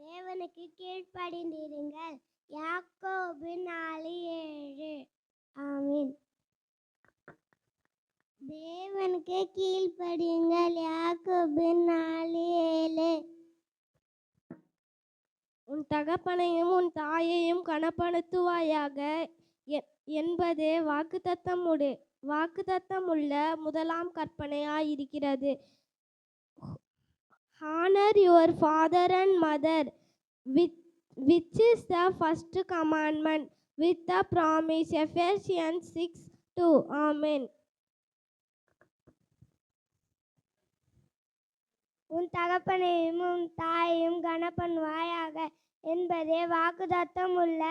தேவனுக்கு கீழ்ப்படிந்திருங்கள். யாக்கோபு நாலு ஏழு ஆமீன். தேவனுக்கு கீழ்ப்படியுங்கள். யாக்கோபு நாலு ஏழு உன் தகப்பனையும் உன் தாயையும் கனப்படுத்துவாயாக. எ- என்பதே வாக்குத்தத்தமுடு வாக்குத்தத்தமுள்ள முதலாம் கற்பனையாயிருக்கிறது. Honour your father and mother with which is the first commandment with the promise Ephesians six two amen உன் தகப்பனையும் உன் தாயையும் கனப்பண்ணுவாயாக என்பதே வாக்குதத்தம் உள்ள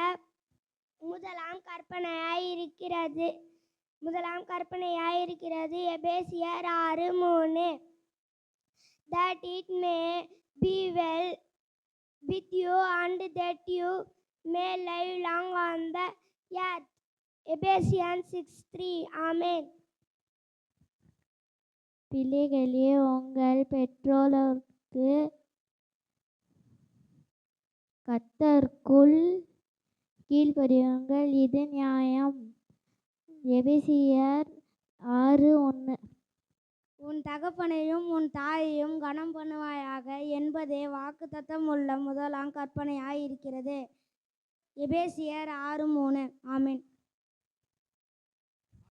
முதலாம் கற்பனையாயிருக்கிறது முதலாம் கற்பனையாயிருக்கிறது எபேசியர் ஆறு மூணு. That it may be well with you and that you may live long on the earth. Ephesians 6 3 Amen. பிள்ளைகளே உங்கள் பெற்றோருக்கு கத்தர்க்குள் கீழ்ப்படியுங்கள் இது நியாயம் எபேசியர் ஆறு ஒன்று உன் தகப்பனையும் உன் தாயையும் கனம் பண்ணுவாயாக என்பதே வாக்குத்தத்தம் உள்ள முதலாம் கற்பனையாயிருக்கிறது. எபேசியர் ஆறு மூணு.